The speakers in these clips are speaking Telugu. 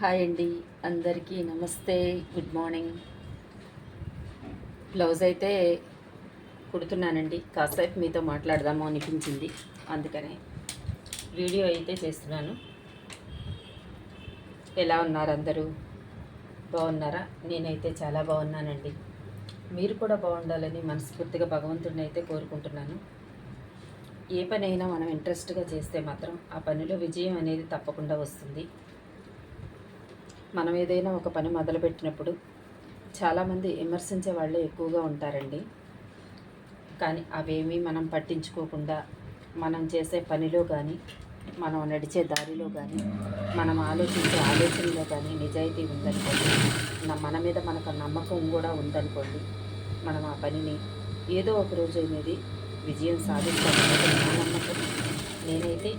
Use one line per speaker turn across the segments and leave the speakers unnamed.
హాయ్ అండి అందరికీ నమస్తే. Good morning. బ్లౌజ్ అయితే కుడుతున్నానండి. కాసేపు మీతో మాట్లాడదాము అనిపించింది. అందుకనే వీడియో అయితే చేస్తున్నాను. ఎలా ఉన్నారు అందరూ? బాగున్నారా? నేనైతే చాలా బాగున్నానండి. మీరు కూడా బాగుండాలని మనస్ఫూర్తిగా భగవంతుడిని అయితే కోరుకుంటున్నాను. ఏ పనైనా మనం ఇంట్రెస్ట్గా చేస్తే మాత్రం ఆ పనిలో విజయం అనేది తప్పకుండా వస్తుంది. మనం ఏదైనా ఒక పని మొదలుపెట్టినప్పుడు చాలామంది విమర్శించే వాళ్ళే ఎక్కువగా ఉంటారండి. కానీ అవేమీ మనం పట్టించుకోకుండా మనం చేసే పనిలో కానీ మనం నడిచే దారిలో కానీ మనం ఆలోచించే ఆలోచనలో కానీ నిజాయితీ ఉందనుకోండి మన మీద మనకు నమ్మకం కూడా ఉందనుకోండి మనం ఆ పనిని ఏదో ఒక రోజు అనేది విజయం సాధిస్తామనేది నా నమ్మకం. నేనైతే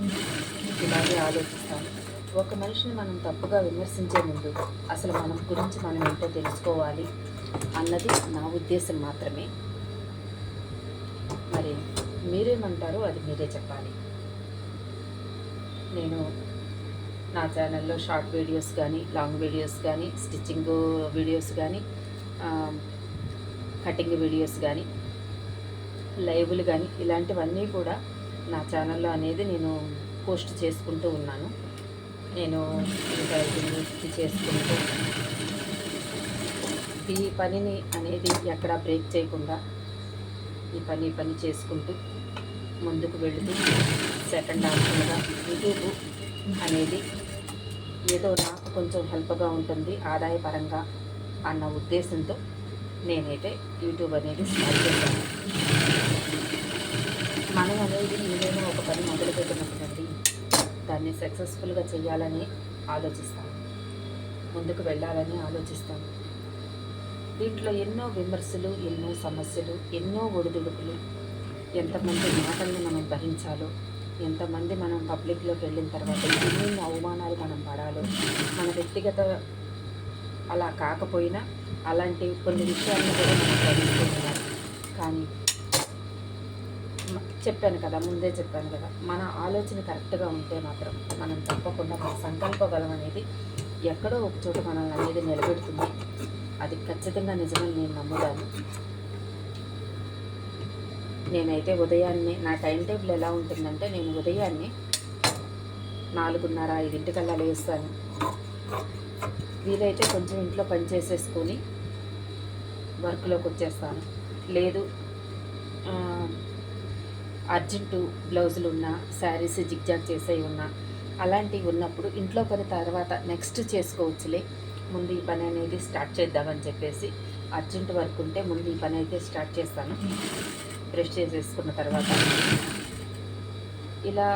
ఇలాగే ఆలోచిస్తాను. ఒక మనిషిని మనం తప్పుగా విమర్శించే ముందు అసలు మనం గురించి మనం ఏంటో తెలుసుకోవాలి అన్నది నా ఉద్దేశం మాత్రమే. మరి మీరేమంటారో అది మీరే చెప్పాలి. నేను నా ఛానల్లో షార్ట్ వీడియోస్ కానీ లాంగ్ వీడియోస్ కానీ స్టిచ్చింగ్ వీడియోస్ కానీ కటింగ్ వీడియోస్ కానీ లైవ్లు కానీ ఇలాంటివన్నీ కూడా నా ఛానల్లో అనేది నేను పోస్ట్ చేసుకుంటూ ఉన్నాను. నేను ఇంకా చేసుకుంటూ ఈ పనిని అనేది ఎక్కడా బ్రేక్ చేయకుండా ఈ పని పని చేసుకుంటూ ముందుకు వెళుతూ సెకండ్ ఆప్షన్గా యూట్యూబ్ అనేది ఏదో నాకు కొంచెం హెల్ప్గా ఉంటుంది ఆదాయపరంగా అన్న ఉద్దేశంతో నేనైతే యూట్యూబ్ అనేది స్టార్ట్ చేశాను. మనం అనేది ఏదైనా ఒక పని మొదలుపెట్టినప్పుడండి దాన్ని సక్సెస్ఫుల్గా చేయాలని ఆలోచిస్తాను ముందుకు వెళ్ళాలని ఆలోచిస్తాను దీంట్లో ఎన్నో విమర్శలు ఎన్నో సమస్యలు ఎన్నో ఒడిదుడుకులు. ఎంతమంది మాటల్ని మనం భరించాలో ఎంతమంది మనం పబ్లిక్లోకి వెళ్ళిన తర్వాత ఎన్ని అవమానాలు మనం పడాలో మన వ్యక్తిగత అలా కాకపోయినా అలాంటి కొన్ని విషయాలను కూడా మనం భరిస్తూ కానీ చెప్పాను కదా ముందే చెప్పాను కదా మన ఆలోచన కరెక్ట్గా ఉంటే మాత్రం మనం తప్పకుండా మన సంకల్పబలం అనేది ఎక్కడో ఒక చోట మనల్ని అనేది నిలబెడుతుంది. అది ఖచ్చితంగా నిజమని నేను నమ్ముతాను. నేనైతే ఉదయాన్నే నా టైం టేబుల్ ఎలా ఉంటుందంటే నేను ఉదయాన్నే నాలుగున్నర ఐదింటికల్లా లేస్తాను. వీలైతే కొంచెం ఇంట్లో పని చేసేసుకొని వర్క్లోకి వచ్చేస్తాను. లేదు అర్జెంటు బ్లౌజులు ఉన్నా శారీస్ జిగ్జాగ్ చేసేవి ఉన్నా అలాంటివి ఉన్నప్పుడు ఇంట్లో పని తర్వాత నెక్స్ట్ చేసుకోవచ్చులే. ముందు ఈ పని అనేది స్టార్ట్ చేద్దామని చెప్పేసి అర్జెంట్ వర్క్ ఉంటే ముందు ఈ పని అయితే స్టార్ట్ చేస్తాను. బ్రష్ చేసేసుకున్న తర్వాత. ఇలా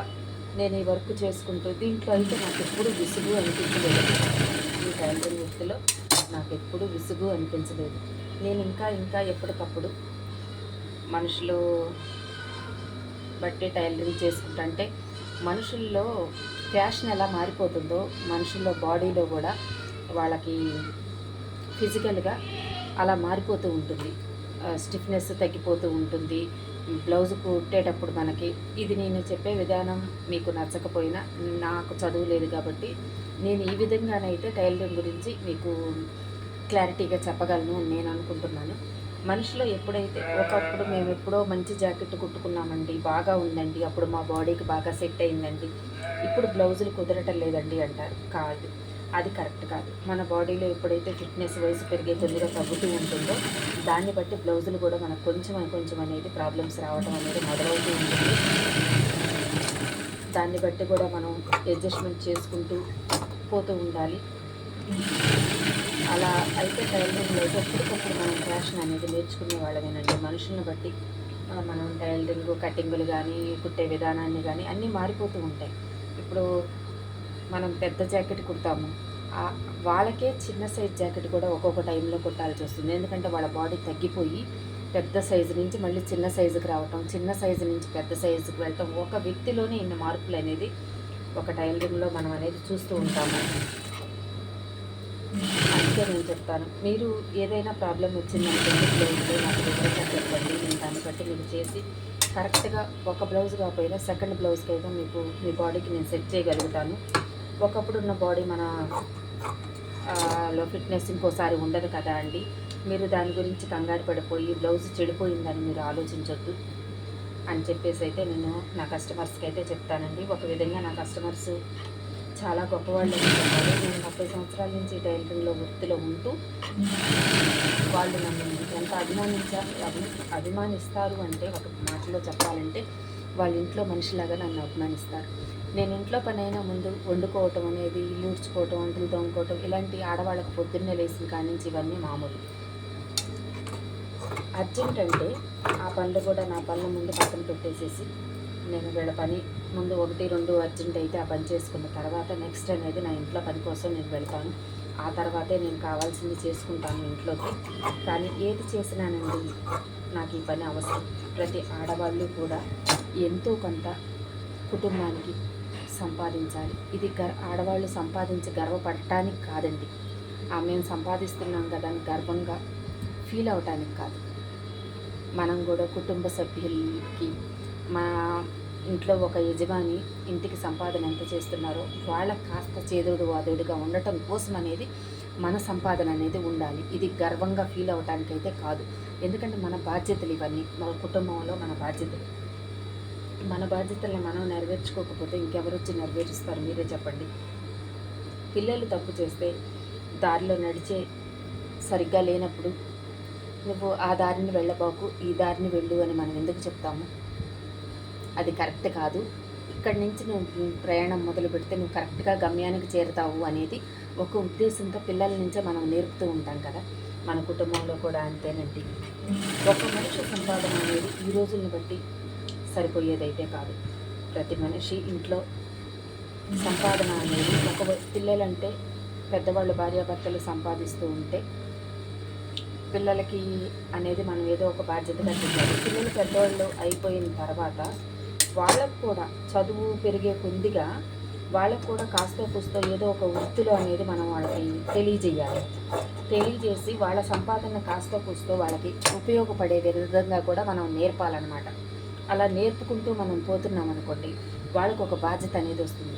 నేను ఈ వర్క్ చేసుకుంటూ దీంట్లో అయితే నాకు ఎప్పుడు విసుగు అనిపించలేదు. ఈ టైలరింగ్ వృత్తిలో నాకు ఎప్పుడు విసుగు అనిపించలేదు. నేను ఇంకా ఇంకా ఎప్పటికప్పుడు మనుషులు బట్టి టైలరింగ్ చేసుకుంటా అంటే మనుషుల్లో ఫ్యాషన్ ఎలా మారిపోతుందో మనుషుల్లో బాడీలో కూడా వాళ్ళకి ఫిజికల్గా అలా మారిపోతూ ఉంటుంది. స్టిఫ్నెస్ తగ్గిపోతూ ఉంటుంది. బ్లౌజ్ కుట్టేటప్పుడు మనకి ఇది నేను చెప్పే విధానం మీకు నచ్చకపోయినా నాకు చదువు లేదు కాబట్టి నేను ఈ విధంగానైతే టైలరింగ్ గురించి మీకు క్లారిటీగా చెప్పగలను నేను అనుకుంటున్నాను. మనిషిలో ఎప్పుడైతే ఒకప్పుడు మేము ఎప్పుడో మంచి జాకెట్ కుట్టుకున్నామండి బాగా ఉందండి. అప్పుడు మా బాడీకి బాగా సెట్ అయిందండి. ఇప్పుడు బ్లౌజులు కుదరటం లేదండి అంటారు. కాదు. అది కరెక్ట్ కాదు. మన బాడీలో ఎప్పుడైతే ఫిట్నెస్ వయసు పెరిగే కొద్దిగా తగ్గుతూ ఉంటుందో దాన్ని బట్టి బ్లౌజులు కూడా మనకు కొంచెం కొంచెం అనేది ప్రాబ్లమ్స్ రావడం అనేది మొదలవుతూ ఉంటుంది. దాన్ని బట్టి కూడా మనం అడ్జస్ట్మెంట్ చేసుకుంటూ పోతూ ఉండాలి. అలా అయితే టైలరింగ్లో అయితే ఎప్పటికప్పుడు మనం ఫ్యాషన్ అనేది నేర్చుకునే వాళ్ళమేనండి. మనుషులను బట్టి మనం టైలరింగ్ కటింగులు కానీ కుట్టే విధానాన్ని కానీ అన్నీ మారిపోతూ ఉంటాయి. ఇప్పుడు మనం పెద్ద జాకెట్ కుడతాము. వాళ్ళకే చిన్న సైజ్ జాకెట్ కూడా ఒక్కొక్క టైంలో కుట్టాల్సి వస్తుంది. ఎందుకంటే వాళ్ళ బాడీ తగ్గిపోయి పెద్ద సైజు నుంచి మళ్ళీ చిన్న సైజుకి రావటం చిన్న సైజు నుంచి పెద్ద సైజుకి వెళ్ళటం ఒక వ్యక్తిలోనే ఇన్ని మార్పులు అనేది ఒక టైలరింగ్లో మనం అనేది చూస్తూ ఉంటాము. అందుకే నేను చెప్తాను. మీరు ఏదైనా ప్రాబ్లం వచ్చిందంటే నాకు వివరంగా చెప్పండి. నేను దాన్ని బట్టి మీరు చేసి కరెక్ట్గా ఒక బ్లౌజ్ కాకపోయినా సెకండ్ బ్లౌజ్కి అయితే మీకు మీ బాడీకి నేను సెట్ చేయగలుగుతాను. ఒకప్పుడు ఉన్న బాడీ మన లో ఫిట్నెస్ ఇంకోసారి ఉండదు కదా అండి. మీరు దాని గురించి కంగారు పడిపోయి బ్లౌజ్ చెడిపోయిందని మీరు ఆలోచించొద్దు అని చెప్పేసి అయితే నేను నా కస్టమర్స్కి అయితే చెప్తానండి. ఒక విధంగా నా కస్టమర్స్ చాలా గొప్పవాళ్ళు అని చెప్పాలి నేను ముప్పై సంవత్సరాల నుంచి టైలరింగ్లో వృత్తిలో ఉంటూ వాళ్ళు నన్ను ఎంత అభిమానించారు అభి అభిమానిస్తారు అంటే ఒక మాటలో చెప్పాలంటే వాళ్ళ ఇంట్లో మనిషిలాగా నన్ను అభిమానిస్తారు. నేను ఇంట్లో పనైనా ముందు వండుకోవటం అనేది ఇల్లు ఊడ్చుకోవటం వంటలు తోముకోవటం ఇలాంటి ఆడవాళ్ళకి పొద్దున్నే లేచిన కాడి నుంచి ఇవన్నీ మామూలు. అర్జెంట్ అంటే ఆ పనులు కూడా నా పనుల ముందు పక్కన పెట్టేసేసి నేను వీళ్ళ పని ముందు ఒకటి రెండు అర్జెంట్ అయితే ఆ పని చేసుకున్న తర్వాత నెక్స్ట్ అనేది నా ఇంట్లో పని కోసం నేను వెళ్తాను. ఆ తర్వాతే నేను కావాల్సింది చేసుకుంటాను ఇంట్లోకి. కానీ ఏది చేసినానండి? నాకు ఈ పని అవసరం. ప్రతి ఆడవాళ్ళు కూడా ఎంతో కొంత కుటుంబానికి సంపాదించాలి. ఇది గర్ ఆడవాళ్ళు సంపాదించి గర్వపడటానికి కాదండి. ఆ మేము సంపాదిస్తున్నాం కదా అని గర్వంగా ఫీల్ అవటానికి కాదు. మనం కూడా కుటుంబ సభ్యులకి మా ఇంట్లో ఒక యజమాని ఇంటికి సంపాదన ఎంత చేస్తున్నారో వాళ్ళ కాస్త చేదుడు వాదుడిగా ఉండటం కోసం అనేది మన సంపాదన అనేది ఉండాలి. ఇది గర్వంగా ఫీల్ అవటానికైతే కాదు. ఎందుకంటే మన బాధ్యతలు ఇవన్నీ మన కుటుంబంలో మన బాధ్యతలు. మన బాధ్యతల్ని మనం నెరవేర్చుకోకపోతే ఇంకెవరు వచ్చి నెరవేరుస్తారు? మీరే చెప్పండి. పిల్లలు తప్పు చేస్తే దారిలో నడిచే సరిగ్గా లేనప్పుడు నువ్వు ఆ దారిని వెళ్ళబాకు ఈ దారిని వెళ్ళు అని మనం ఎందుకు చెప్తాము? అది కరెక్ట్ కాదు. ఇక్కడి నుంచి నువ్వు ప్రయాణం మొదలు పెడితే నువ్వు కరెక్ట్గా గమ్యానికి చేరుతావు అనేది ఒక ఉద్దేశంతో పిల్లల నుంచే మనం నేర్పుతూ ఉంటాం కదా. మన కుటుంబంలో కూడా అంతేనండి. ఒక మనిషి సంపాదన అనేది ఈ రోజుల్ని బట్టి సరిపోయేదైతే కాదు. ప్రతి మనిషి ఇంట్లో సంపాదన అనేది ఒక పిల్లలంటే పెద్దవాళ్ళు భార్యాభర్తలు సంపాదిస్తూ ఉంటే పిల్లలకి అనేది మనం ఏదో ఒక బాధ్యతగా చెప్పాలి. పిల్లలు పెద్దవాళ్ళు అయిపోయిన తర్వాత వాళ్ళకు కూడా చదువు పెరిగే కొద్దిగా వాళ్ళకు కూడా కాస్త కూస్తో ఏదో ఒక వృత్తిలో అనేది మనం వాళ్ళకి తెలియజేయాలి. తెలియజేసి వాళ్ళ సంపాదన కాస్త కూస్తో వాళ్ళకి ఉపయోగపడే విధంగా కూడా మనం నేర్పాలన్నమాట. అలా నేర్పుకుంటూ మనం పోతున్నాం అనుకోండి వాళ్ళకు ఒక బాధ్యత అనేది వస్తుంది.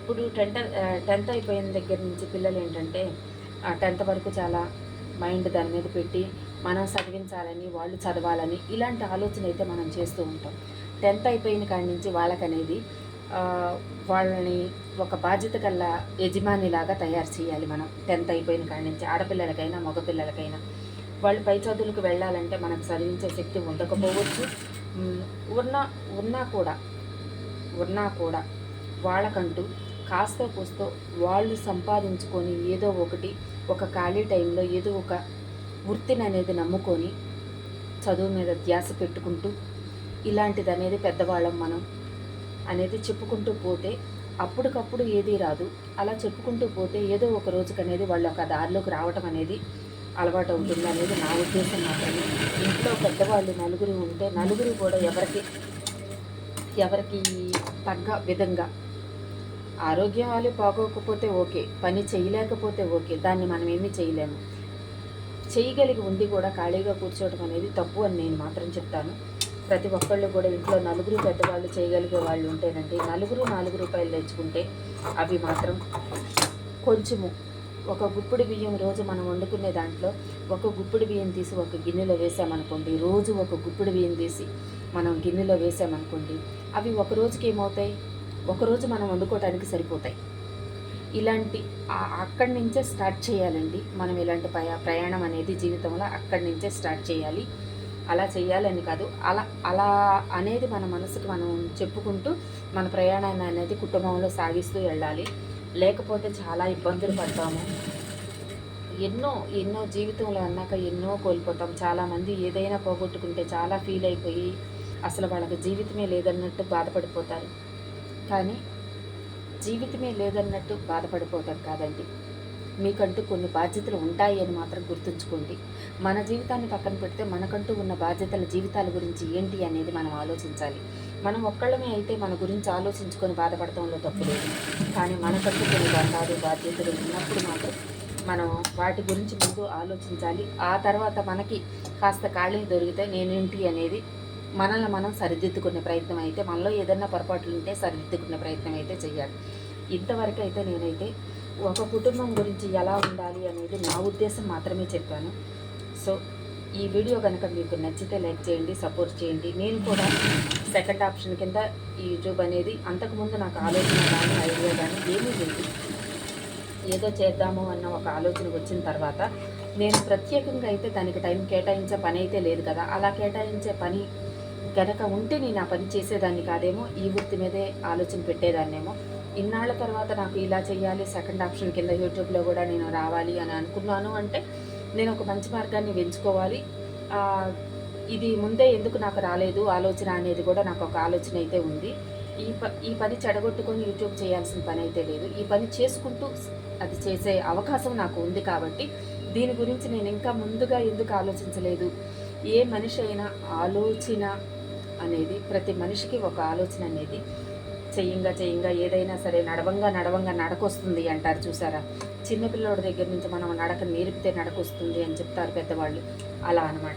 ఇప్పుడు టెన్త్ టెన్త్ అయిపోయిన దగ్గర నుంచి పిల్లలు ఏంటంటే టెన్త్ వరకు చాలా మైండ్ దాని మీద పెట్టి మనం చదివించాలని వాళ్ళు చదవాలని ఇలాంటి ఆలోచన అయితే మనం చేస్తూ ఉంటాం. టెన్త్ అయిపోయిన కాడి నుంచి వాళ్ళకనేది వాళ్ళని ఒక బాధ్యత గల యజమానిలాగా తయారు చేయాలి మనం. టెన్త్ అయిపోయిన కాడి నుంచి ఆడపిల్లలకైనా మగపిల్లలకైనా. వాళ్ళు పై చదువులకు వెళ్ళాలంటే మనకు చదివించే శక్తి ఉండకపోవచ్చు. ఉన్నా ఉన్నా కూడా ఉన్నా కూడా వాళ్ళకంటూ కాస్త కూస్తో వాళ్ళు సంపాదించుకొని ఏదో ఒకటి ఒక ఖాళీ టైంలో ఏదో ఒక వృత్తిని అనేది నమ్ముకొని చదువు మీద ధ్యాస పెట్టుకుంటూ ఇలాంటిది అనేది పెద్దవాళ్ళం మనం అనేది చెప్పుకుంటూ పోతే అప్పటికప్పుడు ఏదీ రాదు. అలా చెప్పుకుంటూ పోతే ఏదో ఒక రోజుకి అనేది వాళ్ళు ఒక దారిలోకి రావటం అనేది అలవాటు అవుతుంది అనేది నా ఉద్దేశం మాత్రమే. ఇంట్లో పెద్దవాళ్ళు నలుగురు ఉంటే నలుగురు కూడా ఎవరికి ఎవరికి తగ్గ విధంగా ఆరోగ్యాలు బాగోకపోతే ఓకే పని చేయలేకపోతే ఓకే దాన్ని మనం ఏమీ చేయలేము. చేయగలిగి ఉండి కూడా ఖాళీగా కూర్చోవడం అనేది తప్పు అని నేను మాత్రం చెప్తాను. ప్రతి ఒక్కళ్ళు కూడా ఇంట్లో నలుగురు పెద్దవాళ్ళు చేయగలిగే వాళ్ళు ఉంటేనండి నలుగురు నాలుగు రూపాయలు తెచ్చుకుంటే అవి మాత్రం కొంచెము ఒక గుప్పుడు బియ్యం రోజు మనం వండుకునే దాంట్లో ఒక గుప్పుడు బియ్యం తీసి ఒక గిన్నెలో వేసామనుకోండి రోజు ఒక గుప్పుడు బియ్యం తీసి మనం గిన్నెలో వేసామనుకోండి అవి ఒక రోజుకి ఏమవుతాయి? ఒకరోజు మనం వండుకోవడానికి సరిపోతాయి. ఇలాంటి అక్కడి నుంచే స్టార్ట్ చేయాలండి. మనం ఇలాంటి ప్రయా ప్రయాణం అనేది జీవితంలో అక్కడి నుంచే స్టార్ట్ చేయాలి. అలా చేయాలని కాదు. అలా అలా అనేది మన మనసుకు మనం చెప్పుకుంటూ మన ప్రయాణాన్ని అనేది కుటుంబంలో సాగిస్తూ వెళ్ళాలి. లేకపోతే చాలా ఇబ్బందులు పడతాము. ఎన్నో ఎన్నో జీవితంలో అన్నాక ఎన్నో కోల్పోతాం. చాలామంది ఏదైనా పోగొట్టుకుంటే చాలా ఫీల్ అయిపోయి అసలు వాళ్ళకి జీవితమే లేదన్నట్టు బాధపడిపోతారు. కానీ జీవితమే లేదన్నట్టు బాధపడిపోతారు కాదండి. మీకంటూ కొన్ని బాధ్యతలు ఉంటాయి అని మాత్రం గుర్తుంచుకోండి. మన జీవితాన్ని పక్కన పెడితే మనకంటూ ఉన్న బాధ్యతల జీవితాల గురించి ఏంటి అనేది మనం ఆలోచించాలి. మనం ఒక్కళ్ళమే అయితే మన గురించి ఆలోచించుకొని బాధపడటంలో తప్పు లేదు. కానీ మనకంటూ కొన్ని బంధాలు బాధ్యతలు ఉన్నప్పుడు మాత్రం మనం వాటి గురించి ముందు ఆలోచించాలి. ఆ తర్వాత మనకి కాస్త ఖాళీలు దొరికితే నేనేంటి అనేది మనల్ని మనం సరిదిద్దుకునే ప్రయత్నం అయితే మనలో ఏదైనా పొరపాట్లు ఉంటే సరిదిద్దుకునే ప్రయత్నం అయితే చేయాలి ఇంతవరకు అయితే నేనైతే ఒక కుటుంబం గురించి ఎలా ఉండాలి అనేది నా ఉద్దేశం మాత్రమే చెప్పాను. సో ఈ వీడియో కనుక మీకు నచ్చితే లైక్ చేయండి సపోర్ట్ చేయండి. నేను కూడా సెకండ్ ఆప్షన్ కింద ఈ యూట్యూబ్ అనేది అంతకుముందు నాకు ఆలోచన కానీ ఐడియా కానీ ఏమీ లేదు. ఏదో చేద్దాము అన్న ఒక ఆలోచన వచ్చిన తర్వాత నేను ప్రత్యేకంగా అయితే దానికి టైం కేటాయించే పని అయితే లేదు కదా. అలా కేటాయించే పని కనుక ఉంటే నేను ఆ పని చేసేదాన్ని కాదేమో ఈ వృత్తి మీదే ఆలోచన పెట్టేదాన్నేమో. ఇన్నాళ్ళ తర్వాత నాకు ఇలా చేయాలి సెకండ్ ఆప్షన్ కింద యూట్యూబ్లో కూడా నేను రావాలి అని అనుకున్నాను అంటే నేను ఒక మంచి మార్గాన్ని ఎంచుకోవాలి. ఇది ముందే ఎందుకు నాకు రాలేదు ఆలోచన అనేది కూడా నాకు ఒక ఆలోచన అయితే ఉంది. ఈ ప ఈ పని చెడగొట్టుకొని యూట్యూబ్ చేయాల్సిన పని అయితే లేదు. ఈ పని చేసుకుంటూ అది చేసే అవకాశం నాకు ఉంది కాబట్టి దీని గురించి నేను ఇంకా ముందుగా ఎందుకు ఆలోచించలేదు? ఏ మనిషి అయినా ఆలోచన అనేది ప్రతి మనిషికి ఒక ఆలోచన అనేది చెయ్యంగా చెయ్యంగా ఏదైనా సరే నడవంగా నడవంగా నడకొస్తుంది అంటారు చూసారా? చిన్నపిల్లోడి దగ్గర నుంచి మనం నడక నేర్పితే నడకొస్తుంది అని చెప్తారు పెద్దవాళ్ళు. అలా అన్నమాట.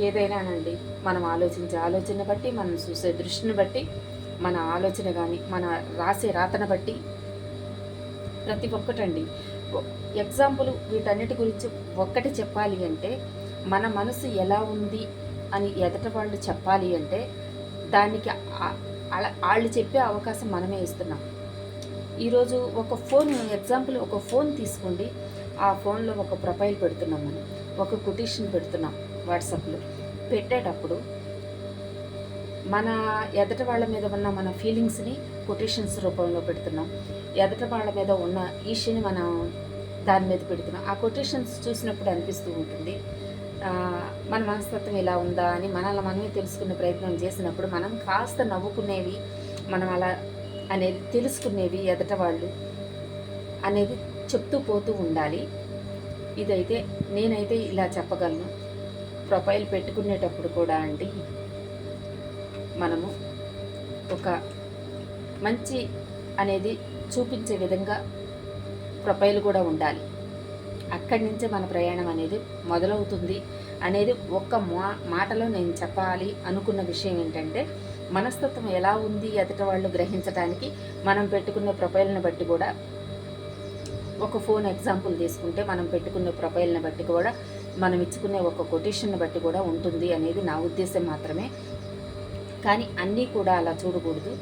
ఏదైనానండి మనం ఆలోచించే ఆలోచన బట్టి మనం చూసే దృష్టిని బట్టి మన ఆలోచన కానీ మన రాసే రాతను బట్టి ప్రతి ఒక్కటండి. ఎగ్జాంపుల్ వీటన్నిటి గురించి ఒక్కటి చెప్పాలి అంటే మన మనసు ఎలా ఉంది అని ఎదట వాళ్ళు చెప్పాలి అంటే దానికి అలా వాళ్ళు చెప్పే అవకాశం మనమే ఇస్తున్నాం. ఈరోజు ఒక ఫోన్ ఎగ్జాంపుల్ ఒక ఫోన్ తీసుకోండి. ఆ ఫోన్లో ఒక ప్రొఫైల్ పెడుతున్నాం మనం. ఒక కొటేషన్ పెడుతున్నాం వాట్సాప్లో. పెట్టేటప్పుడు మన ఎదట వాళ్ళ మీద ఉన్న మన ఫీలింగ్స్ని కొటేషన్స్ రూపంలో పెడుతున్నాం. ఎదట వాళ్ళ మీద ఉన్న ఈషని మనం దాని మీద పెడుతున్నాం. ఆ కొటేషన్స్ చూసినప్పుడు అనిపిస్తూ ఉంటుంది. మన మనస్తత్వం ఇలా ఉందా అని మనల్ని మనమే తెలుసుకునే ప్రయత్నం చేసినప్పుడు మనం కాస్త నవ్వుకునేవి మనం అలా అనేది తెలుసుకునేవి ఎదట వాళ్ళు అనేది చెప్తూ పోతూ ఉండాలి. ఇదైతే నేనైతే ఇలా చెప్పగలను. ప్రొఫైల్ పెట్టుకునేటప్పుడు కూడా అండి మనము ఒక మంచి అనేది చూపించే విధంగా ప్రొఫైల్ కూడా ఉండాలి. అక్కడి నుంచే మన ప్రయాణం అనేది మొదలవుతుంది అనేది ఒక్క మా మాటలో నేను చెప్పాలి అనుకున్న విషయం ఏంటంటే మనస్తత్వం ఎలా ఉంది ఎదుట వాళ్ళు గ్రహించడానికి మనం పెట్టుకునే ప్రొఫైల్ని బట్టి కూడా ఒక ఫోన్ ఎగ్జాంపుల్ తీసుకుంటే మనం పెట్టుకునే ప్రొఫైల్ని బట్టి కూడా మనం ఇచ్చుకునే ఒక కొటేషన్ని బట్టి కూడా ఉంటుంది అనేది నా ఉద్దేశం మాత్రమే. కానీ అన్నీ కూడా అలా చూడకూడదు.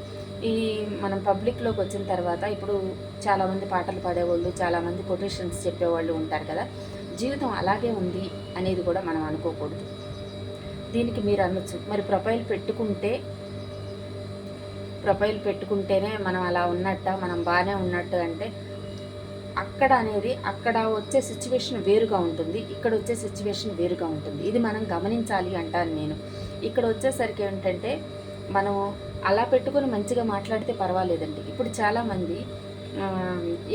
ఈ మనం పబ్లిక్లోకి వచ్చిన తర్వాత ఇప్పుడు చాలామంది పాటలు పాడేవాళ్ళు చాలామంది కొటేషన్స్ చెప్పేవాళ్ళు ఉంటారు కదా. జీవితం అలాగే ఉంది అనేది కూడా మనం అనుకోకూడదు. దీనికి మీరు అనొచ్చు. మరి ప్రొఫైల్ పెట్టుకుంటే ప్రొఫైల్ పెట్టుకుంటేనే మనం అలా ఉన్నట్ట మనం బాగానే ఉన్నట్టు అంటే అక్కడ అనేది అక్కడ వచ్చే సిచ్యువేషన్ వేరుగా ఉంటుంది. ఇక్కడ వచ్చే సిచ్యువేషన్ వేరుగా ఉంటుంది. ఇది మనం గమనించాలి అంటాను నేను. ఇక్కడ వచ్చేసరికి ఏంటంటే మనం అలా పెట్టుకొని మంచిగా మాట్లాడితే పర్వాలేదండి. ఇప్పుడు చాలామంది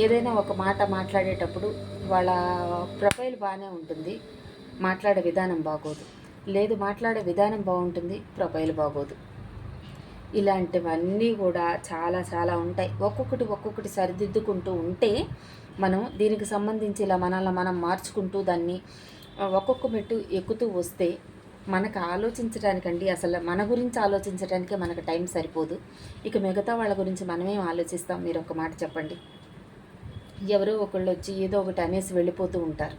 ఏదైనా ఒక మాట మాట్లాడేటప్పుడు వాళ్ళ ప్రొఫైల్ బాగానే ఉంటుంది మాట్లాడే విధానం బాగోదు. లేదు మాట్లాడే విధానం బాగుంటుంది ప్రొఫైల్ బాగోదు. ఇలాంటివన్నీ కూడా చాలా చాలా ఉంటాయి. ఒక్కొక్కటి ఒక్కొక్కటి సరిదిద్దుకుంటూ ఉంటే మనం దీనికి సంబంధించి ఇలా మనల్ని మనం మార్చుకుంటూ దాన్ని ఒక్కొక్క మెట్టు ఎక్కుతూ వస్తే మనకు ఆలోచించడానికండి అసలు మన గురించి ఆలోచించడానికే మనకు టైం సరిపోదు. ఇక మిగతా వాళ్ళ గురించి మనమేం ఆలోచిస్తాం? మీరు ఒక మాట చెప్పండి. ఎవరో ఒకళ్ళు వచ్చి ఏదో ఒకటి అనేసి వెళ్ళిపోతూ ఉంటారు.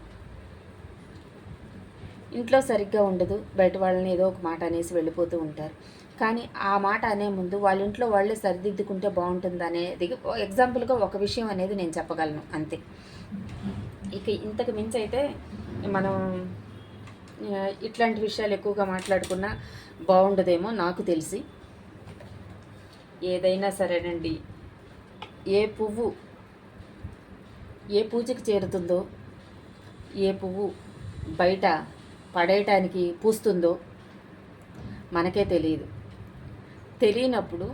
ఇంట్లో సరిగ్గా ఉండదు బయట వాళ్ళని ఏదో ఒక మాట అనేసి వెళ్ళిపోతూ ఉంటారు. కానీ ఆ మాట అనే ముందు వాళ్ళ ఇంట్లో వాళ్ళే సరిదిద్దుకుంటే బాగుంటుంది అనేది ఎగ్జాంపుల్గా ఒక విషయం అనేది నేను చెప్పగలను అంతే. ఇక ఇంతకు మించి అయితే మనం ఇట్లాంటి విషయాలు ఎక్కువగా మాట్లాడుకున్నా బాగుండదేమో నాకు తెలిసి. ఏదైనా సరేనండి. ఏ పువ్వు ఏ పూజకి చేరుతుందో ఏ పువ్వు బయట పడేయటానికి పూస్తుందో మనకే తెలియదు. తెలియనప్పుడు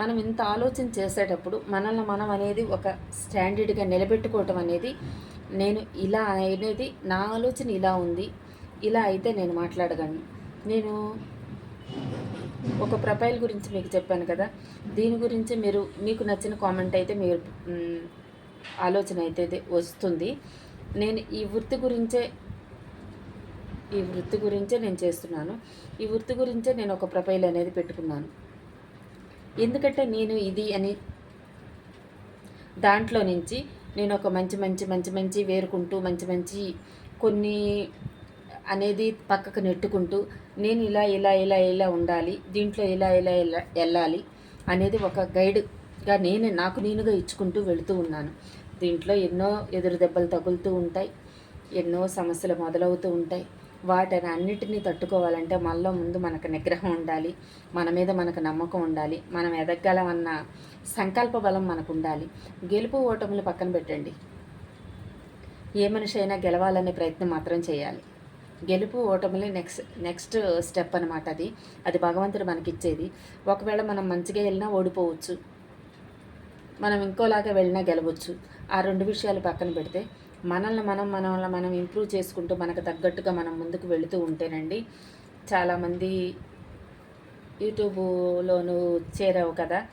మనం ఇంత ఆలోచన చేసేటప్పుడు మనల్ని మనం అనేది ఒక స్టాండర్డ్గా నిలబెట్టుకోవటం అనేది నేను ఇలా అనేది నా ఆలోచన ఇలా ఉంది. ఇలా అయితే నేను మాట్లాడగలను. నేను ఒక ప్రొఫైల్ గురించి మీకు చెప్పాను కదా దీని గురించి మీరు మీకు నచ్చిన కామెంట్ అయితే మీరు ఆలోచన అయితే వస్తుంది. నేను ఈ వృత్తి గురించే ఈ వృత్తి గురించే నేను చేస్తున్నాను. ఈ వృత్తి గురించే నేను ఒక ప్రొఫైల్ అనేది పెట్టుకున్నాను. ఎందుకంటే నేను ఇది అని దాంట్లో నుంచి నేను ఒక మంచి మంచి మంచి మంచి వేరుకుంటూ మంచి మంచి కొన్ని అనేది పక్కకు నెట్టుకుంటూ నేను ఇలా ఇలా ఇలా ఇలా ఉండాలి దీంట్లో ఇలా ఇలా ఇలా వెళ్ళాలి అనేది ఒక గైడ్గా నేను నాకు నేనుగా ఇచ్చుకుంటూ వెళుతూ ఉన్నాను. దీంట్లో ఎన్నో ఎదురు దెబ్బలు తగులుతూ ఉంటాయి ఎన్నో సమస్యలు మొదలవుతూ ఉంటాయి. వాటిని అన్నిటినీ తట్టుకోవాలంటే మనలో ముందు మనకు నిగ్రహం ఉండాలి మన మీద మనకు నమ్మకం ఉండాలి మనం ఎదగలమన్న సంకల్ప బలం మనకు ఉండాలి గెలుపు ఓటములు పక్కన పెట్టండి. ఏ మనిషి అయినా గెలవాలనే ప్రయత్నం మాత్రం చేయాలి. గెలుపు ఓటములే నెక్స్ట్ నెక్స్ట్ స్టెప్ అనమాట అది. అది భగవంతుడు మనకిచ్చేది. ఒకవేళ మనం మంచిగా వెళ్ళినా ఓడిపోవచ్చు. మనం ఇంకోలాగా వెళ్ళినా గెలవచ్చు. ఆ రెండు విషయాలు పక్కన పెడితే మనల్ని మనం మనల్ని మనం ఇంప్రూవ్ చేసుకుంటూ మనకు తగ్గట్టుగా మనం ముందుకు వెళుతూ ఉంటేనండి చాలామంది యూట్యూబ్లో నువ్వు చేరావు కదా.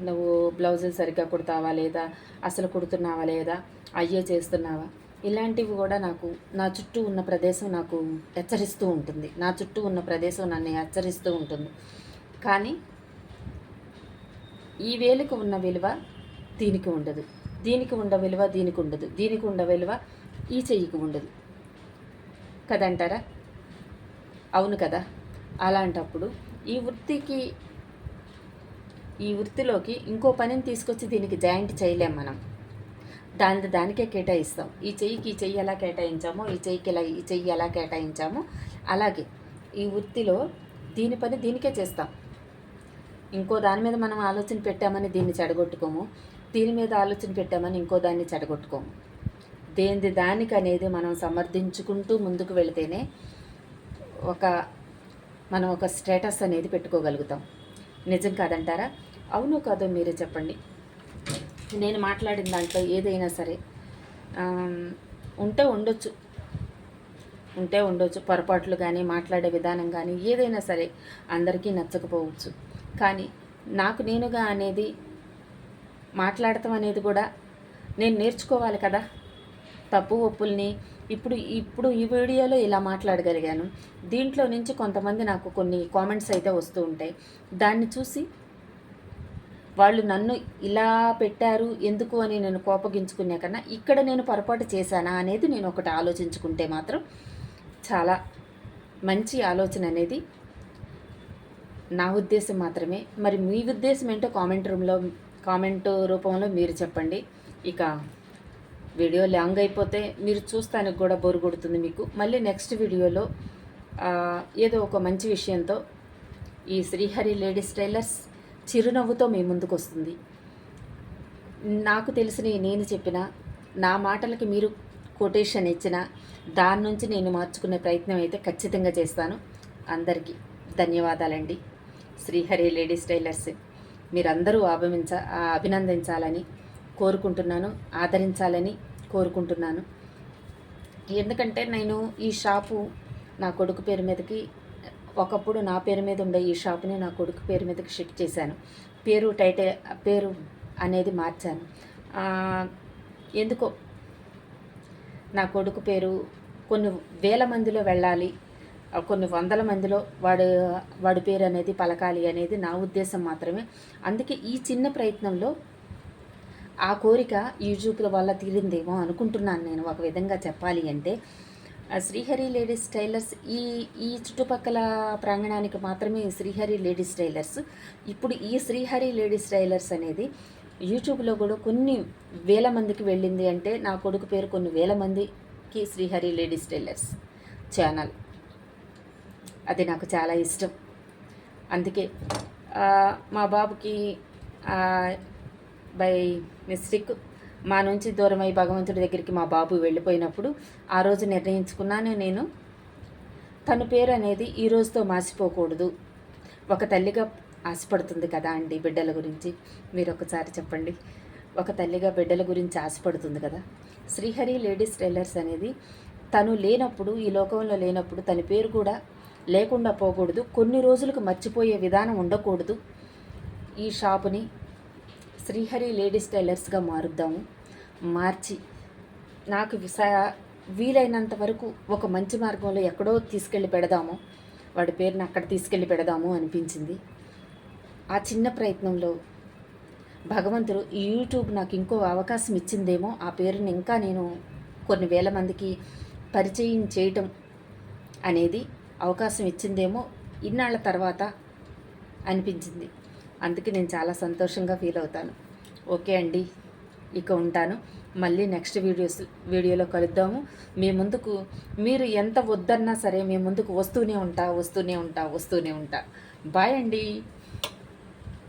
నువ్వు బ్లౌజులు సరిగ్గా కుడతావా లేదా? అసలు కుడుతున్నావా లేదా? అయ్యే చేస్తున్నావా? ఇలాంటివి కూడా నాకు నా చుట్టూ ఉన్న ప్రదేశం నాకు హెచ్చరిస్తూ ఉంటుంది. నా చుట్టూ ఉన్న ప్రదేశం నన్ను హెచ్చరిస్తూ ఉంటుంది. కానీ ఈ వేలుకు ఉన్న విలువ దీనికి ఉండదు. దీనికి ఉండ విలువ దీనికి ఉండదు. దీనికి ఉండ విలువ ఈ చెయ్యికి ఉండదు. కదంటారా? అవును కదా. అలాంటప్పుడు ఈ వృత్తికి ఈ వృత్తిలోకి ఇంకో పనిని తీసుకొచ్చి దీనికి జాయింట్ చేయలేం మనం. దాని దానికే కేటాయిస్తాం. ఈ చెయ్యికి ఈ చెయ్యి ఎలా కేటాయించామో ఈ చెయ్యికి ఇలా ఈ చెయ్యి ఎలా కేటాయించామో అలాగే ఈ వృత్తిలో దీని పని దీనికే చేస్తాం. ఇంకో దాని మీద మనం ఆలోచన పెట్టామని దీన్ని చెడగొట్టుకోము. దీని మీద ఆలోచన పెట్టామని ఇంకో దాన్ని చెడగొట్టుకోము. దేనిది దానికి అనేది మనం సమర్థించుకుంటూ ముందుకు వెళితేనే ఒక మనం ఒక స్టేటస్ అనేది పెట్టుకోగలుగుతాం. నిజం కాదంటారా? అవును కాదో మీరే చెప్పండి. నేను మాట్లాడిన దాంట్లో ఏదైనా సరే ఉంటే ఉండొచ్చు. ఉంటే ఉండొచ్చు పొరపాట్లు కానీ మాట్లాడే విధానం కానీ ఏదైనా సరే అందరికీ నచ్చకపోవచ్చు. కానీ నాకు నేనుగా అనేది మాట్లాడటం అనేది కూడా నేను నేర్చుకోవాలి కదా. తప్పు ఒప్పుల్ని ఇప్పుడు ఇప్పుడు ఈ వీడియోలో ఇలా మాట్లాడగలిగాను. దీంట్లో నుంచి కొంతమంది నాకు కొన్ని కామెంట్స్ అయితే వస్తూ ఉంటాయి. దాన్ని చూసి వాళ్ళు నన్ను ఇలా పెట్టారు ఎందుకు అని నేను కోపగించుకునే కన్నా ఇక్కడ నేను పొరపాటు చేశానా అనేది నేను ఒకటి ఆలోచించుకుంటే మాత్రం చాలా మంచి ఆలోచన అనేది నా ఉద్దేశం మాత్రమే. మరి మీ ఉద్దేశం ఏంటో కామెంట్ రూమ్లో కామెంట్ రూపంలో మీరు చెప్పండి. ఇక వీడియో లాంగ్ అయిపోతే మీరు చూస్తానికి కూడా బోరు కొడుతుంది మీకు. మళ్ళీ నెక్స్ట్ వీడియోలో ఏదో ఒక మంచి విషయంతో ఈ శ్రీహరి లేడీస్ టైలర్స్ చిరునవ్వుతో మీ ముందుకు వస్తుంది నాకు తెలిసిన నేను చెప్పిన నా మాటలకి మీరు కొటేషన్ ఇచ్చిన దాని నుంచి నేను మార్చుకునే ప్రయత్నం అయితే ఖచ్చితంగా చేస్తాను. అందరికీ ధన్యవాదాలండి. శ్రీహరి లేడీస్ టైలర్స్ మీరందరూ అభిమించ అభినందించాలని కోరుకుంటున్నాను ఆదరించాలని కోరుకుంటున్నాను. ఎందుకంటే నేను ఈ షాపు నా కొడుకు పేరు మీదకి ఒకప్పుడు నా పేరు మీద ఉండే ఈ షాప్ని నా కొడుకు పేరు మీదకి షిఫ్ట్ చేశాను. పేరు టైటిల్ పేరు అనేది మార్చాను. ఎందుకో నా కొడుకు పేరు కొన్ని వేల మందిలో వెళ్ళాలి కొన్ని వందల మందిలో వాడు వాడి పేరు అనేది పలకాలి అనేది నా ఉద్దేశం మాత్రమే. అందుకే ఈ చిన్న ప్రయత్నంలో ఆ కోరిక యూట్యూబ్ల వల్ల తీరిందేమో అనుకుంటున్నాను నేను. ఒక విధంగా చెప్పాలి అంటే శ్రీహరి లేడీస్ టైలర్స్ ఈ ఈ చుట్టుపక్కల ప్రాంగణానికి మాత్రమే శ్రీహరి లేడీస్ టైలర్స్. ఇప్పుడు ఈ శ్రీహరి లేడీస్ టైలర్స్ అనేది యూట్యూబ్లో కూడా కొన్ని వేల మందికి వెళ్ళింది అంటే నా కొడుకు పేరు కొన్ని వేల మందికి శ్రీహరి లేడీస్ టైలర్స్ ఛానల్. అది నాకు చాలా ఇష్టం. అందుకే మా బాబుకి బై మిస్టేక్ మా నుంచి దూరమై భగవంతుడి దగ్గరికి మా బాబు వెళ్ళిపోయినప్పుడు ఆ రోజు నిర్ణయించుకున్నాను నేను. తన పేరు అనేది ఈ రోజుతో మార్చిపోకూడదు. ఒక తల్లిగా ఆశపడుతుంది కదా అండి బిడ్డల గురించి. మీరు ఒకసారి చెప్పండి. ఒక తల్లిగా బిడ్డల గురించి ఆశపడుతుంది కదా. శ్రీహరి లేడీస్ టైలర్స్ అనేది తను లేనప్పుడు ఈ లోకంలో లేనప్పుడు తన పేరు కూడా లేకుండా పోకూడదు. కొన్ని రోజులకు మర్చిపోయే విధానం ఉండకూడదు. ఈ షాపుని శ్రీహరి లేడీస్ టైలర్స్గా మారుద్దాము మార్చి నాకు వీలైనంత వరకు ఒక మంచి మార్గంలో ఎక్కడో తీసుకెళ్ళి పెడదాము. వాడి పేరుని అక్కడ తీసుకెళ్ళి పెడదాము అనిపించింది. ఆ చిన్న ప్రయత్నంలో భగవంతుడు ఈ యూట్యూబ్ నాకు ఇంకో అవకాశం ఇచ్చిందేమో ఆ పేరుని ఇంకా నేను కొన్ని వేల మందికి పరిచయం చేయటం అనేది అవకాశం ఇచ్చిందేమో ఇన్నాళ్ళ తర్వాత అనిపించింది. అందుకే నేను చాలా సంతోషంగా ఫీల్ అవుతాను. ఓకే అండి ఇక ఉంటాను. మళ్ళీ నెక్స్ట్ వీడియోస్ వీడియోలో కలుద్దాము. మీ ముందుకు మీరు ఎంత వద్దన్నా సరే మీ ముందుకు వస్తూనే ఉంటా వస్తూనే ఉంటా వస్తూనే ఉంటా. బాయ్ అండి.